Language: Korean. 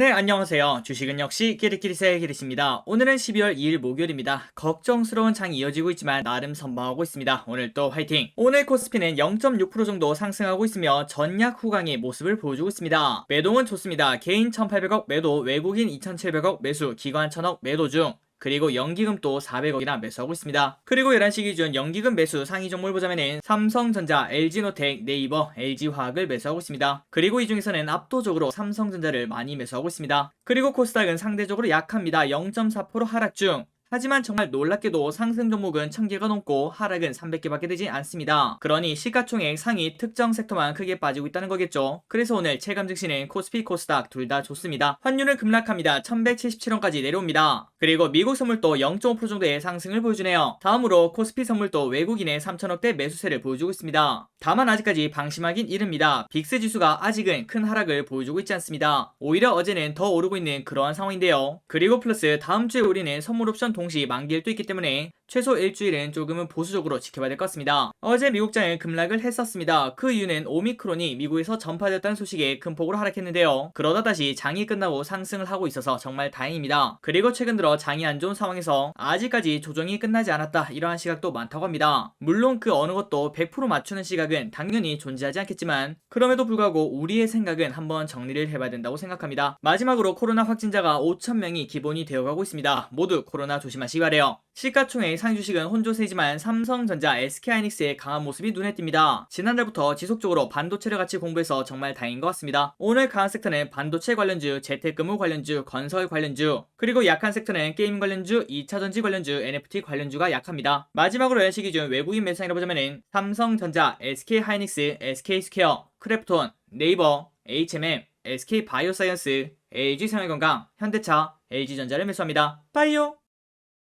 네, 안녕하세요. 주식은 역시 끼리끼리새 끼리십니다. 오늘은 12월 2일 목요일입니다. 걱정스러운 장이 이어지고 있지만 나름 선방하고 있습니다. 오늘 또 화이팅! 오늘 코스피는 0.6% 정도 상승하고 있으며 전약 후강의 모습을 보여주고 있습니다. 매동은 좋습니다. 개인 1,800억 매도, 외국인 2,700억 매수, 기관 1,000억 매도 중 그리고 연기금 또 400억이나 매수하고 있습니다. 그리고 11시 기준 연기금 매수 상위 종목을 보자면은 삼성전자, LG노텍, 네이버, LG화학을 매수하고 있습니다. 그리고 이 중에서는 압도적으로 삼성전자를 많이 매수하고 있습니다. 그리고 코스닥은 상대적으로 약합니다. 0.4% 하락 중. 하지만 정말 놀랍게도 상승 종목은 1000개가 넘고 하락은 300개밖에 되지 않습니다. 그러니 시가총액 상위 특정 섹터만 크게 빠지고 있다는 거겠죠. 그래서 오늘 체감 증시는 코스피 코스닥 둘 다 좋습니다. 환율은 급락합니다. 1177원까지 내려옵니다. 그리고 미국 선물도 0.5% 정도의 상승을 보여주네요. 다음으로 코스피 선물도 외국인의 3천억대 매수세를 보여주고 있습니다. 다만 아직까지 방심하긴 이릅니다. 빅스 지수가 아직은 큰 하락을 보여주고 있지 않습니다. 오히려 어제는 더 오르고 있는 그러한 상황인데요. 그리고 플러스 다음 주에 우리는 선물 옵션 동시 만기일 도 있기 때문에 최소 일주일은 조금은 보수적으로 지켜봐야 될 것 같습니다. 어제 미국장은 급락을 했었습니다. 그 이유는 오미크론이 미국에서 전파됐다는 소식에 큰 폭으로 하락했는데요. 그러다 다시 장이 끝나고 상승을 하고 있어서 정말 다행입니다. 그리고 최근 들어 장이 안 좋은 상황에서 아직까지 조정이 끝나지 않았다 이러한 시각도 많다고 합니다. 물론 그 어느 것도 100% 맞추는 시각은 당연히 존재하지 않겠지만 그럼에도 불구하고 우리의 생각은 한번 정리를 해봐야 된다고 생각합니다. 마지막으로 코로나 확진자가 5천명이 기본이 되어가고 있습니다. 모두 코로나 조심하시기 바래요. 시가총액 상위 주식은 혼조세지만 삼성전자, SK하이닉스의 강한 모습이 눈에 띕니다. 지난달부터 지속적으로 반도체를 같이 공부해서 정말 다행인 것 같습니다. 오늘 강한 섹터는 반도체 관련주, 재택근무 관련주, 건설 관련주, 그리고 약한 섹터는 게임 관련주, 2차전지 관련주, NFT 관련주가 약합니다. 마지막으로 연시 기준 외국인 매수상이라 보자면은 삼성전자, SK하이닉스, SK스퀘어, 크래프톤, 네이버, HMM, SK바이오사이언스, LG생활건강, 현대차, LG전자를 매수합니다. 빠이요!